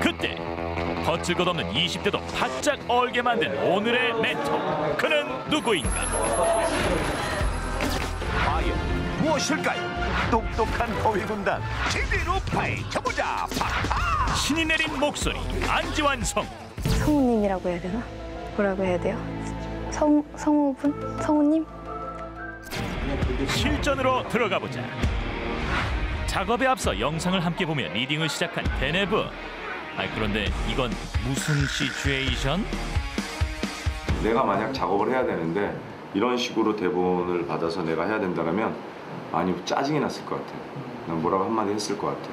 그때 거칠 것 없는 20대도 바짝 얼게 만든 오늘의 멘토 그는 누구인가 과연 무엇일까요? 똑똑한 거위 군단 제대로 파헤쳐보자. 파파! 신이 내린 목소리 안지완 성 성우님이라고 해야 되나? 뭐라고 해야 돼요? 성 성우분? 성우님? 실전으로 들어가 보자 작업에 앞서 영상을 함께 보며 리딩을 시작한 데네브 아 그런데 이건 무슨 시츄에이션? 내가 만약 작업을 해야 되는데 이런 식으로 대본을 받아서 내가 해야 된다면 많이 짜증이 났을 것 같아. 난 뭐라고 한마디 했을 것 같아.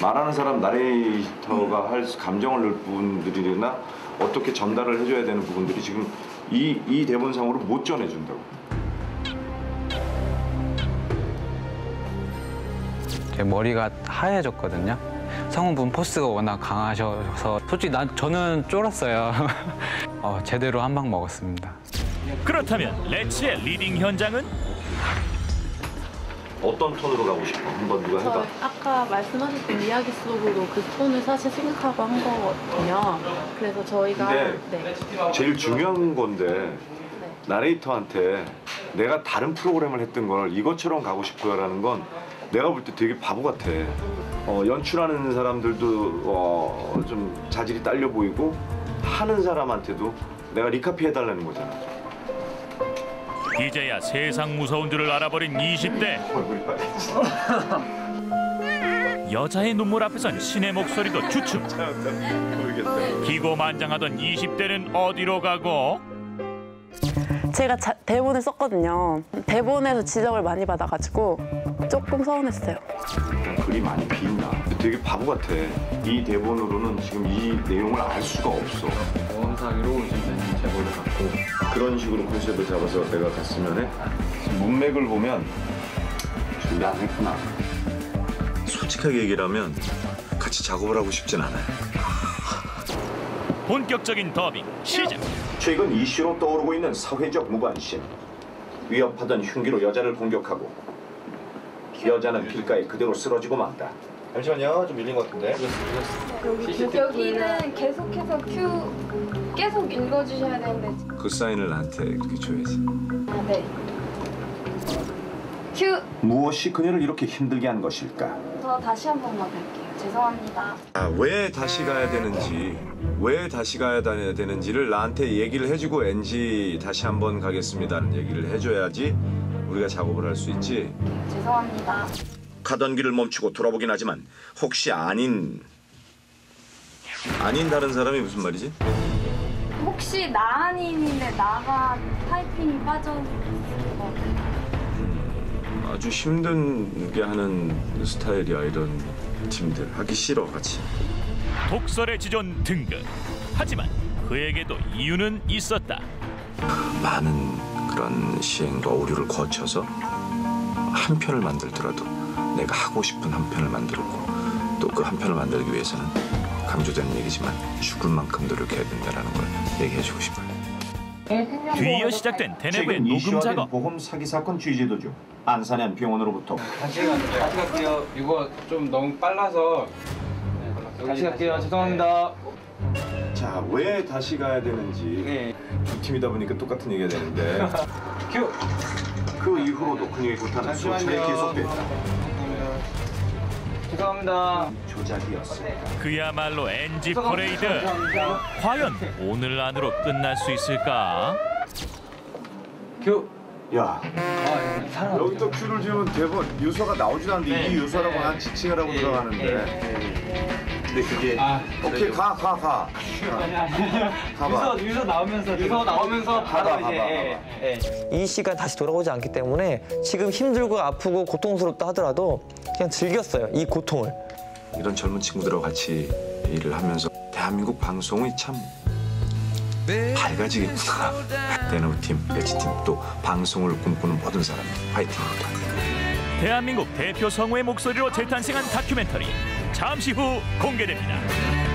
말하는 사람 나레이터가 할 수- 감정을 넣을 부분들이나 어떻게 전달을 해줘야 되는 부분들이 지금 이, 이 대본상으로 못 전해준다고. 제 머리가 하얘졌거든요. 성우분 포스가 워낙 강하셔서 솔직히 난 저는 쫄았어요. 어, 제대로 한 방 먹었습니다. 그렇다면 레츠의 리딩 현장은 어떤 톤으로 가고 싶어? 한번 누가 저 해봐. 아까 말씀하셨던 이야기 속으로 그 톤을 사실 생각하고 한 거거든요. 그래서 저희가 근데 네. 제일 중요한 건데 나레이터한테 내가 다른 프로그램을 했던 걸 이것처럼 가고 싶어요라는 건 내가 볼 때 되게 바보 같아. 어, 연출하는 사람들도 어, 좀 자질이 딸려 보이고 하는 사람한테도 내가 리카피 해달라는 거잖아. 이제야 세상 무서운 줄을 알아버린 20대 얼굴이 빨개지. 여자의 눈물 앞에선 신의 목소리도 주춤 모르겠다. 기고만장하던 20대는 어디로 가고 제가 자- 대본을 썼거든요. 대본에서 지적을 많이 받아가지고 조금 서운했어요. 글이 많이 비인다. 되게 바보 같아. 이 대본으로는 지금 이 내용을 알 수가 없어. 경험상으로 지금 제보를 받고 그런 식으로 컨셉을 잡아서 내가 갔으면 해. 문맥을 보면 준비 안 했구나. 솔직하게 얘기를 하면 같이 작업을 하고 싶진 않아요. 본격적인 더빙 시작 최근 이슈로 떠오르고 있는 사회적 무관심. 위협하던 흉기로 여자를 공격하고 여자는 길가에 그대로 쓰러지고 만다. 잠시만요. 좀 밀린 것 같은데. 여기는 계속해서 큐 계속 읽어주셔야 되는데 그 사인을 나한테 이렇게 줘야지. 아, 네. 큐! 무엇이 그녀를 이렇게 힘들게 한 것일까? 저 다시 한 번만 갈게요. 죄송합니다. 아, 왜 다시 가야 되는지, 왜 다시 가야 다- 되는지를 나한테 얘기를 해주고 NG 다시 한 번 가겠습니다는 얘기를 해줘야지 우리가 작업을 할 수 있지. 죄송합니다. 가던 길을 멈추고 돌아보긴 하지만 혹시 아닌 아닌 다른 사람이 무슨 말이지? 혹시 나아님인데 나가 타이핑이 빠져 아 주 힘들게 하는 스타일이야 이런 팀들 하기 싫어 같이. 독설의 지존 등극 하지만 그에게도 이유는 있었다 많은 그런 시행과 오류를 거쳐서 한 편을 만들더라도 내가 하고 싶은 한 편을 만들고 또 그 한 편을 만들기 위해서는 강조되는 얘기지만 죽을 만큼 노력해야 된다는 걸 얘기해주고 싶어요. 뒤이어 시작된 최근 녹음 작업 보험 사기 사건 취재도 중 안산현 병원으로부터 다시 다시 갈게요. 이거 좀 너무 빨라서 다시 갈게요. 죄송합니다. 자, 왜 다시 가야 되는지 네. 두 팀이다 보니까 똑같은 얘기가 되는데 큐. 그 이후로도 그녀의 고탄은 수차례 계속됐다. 죄송합니다. 조작이었습니다. 그야말로 NG 퍼레이드 과연 오늘 안으로 끝날 수 있을까? 큐. 야, 아, 사람. 여기 또 큐를 주면 대본 유서가 나오지도 않는데 이 유서라고 난 지칭을 하고 들어가는데 근데 그게 아, 오케이 가 가 가. 가봐. 유서 유서 나오면서 유서 나오면서 바로 봐봐, 이제 봐봐, 예, 예. 이 시간 다시 돌아오지 않기 때문에 지금 힘들고 아프고 고통스럽다 하더라도 그냥 즐겼어요. 이 고통을. 이런 젊은 친구들하고 같이 일을 하면서 대한민국 방송이 참 밝아지겠구나. 대노 팀, 배치 팀, 또 방송을 꿈꾸는 모든 사람 파이팅입니다. 대한민국 대표 성우의 목소리로 재탄생한 다큐멘터리 잠시 후 공개됩니다.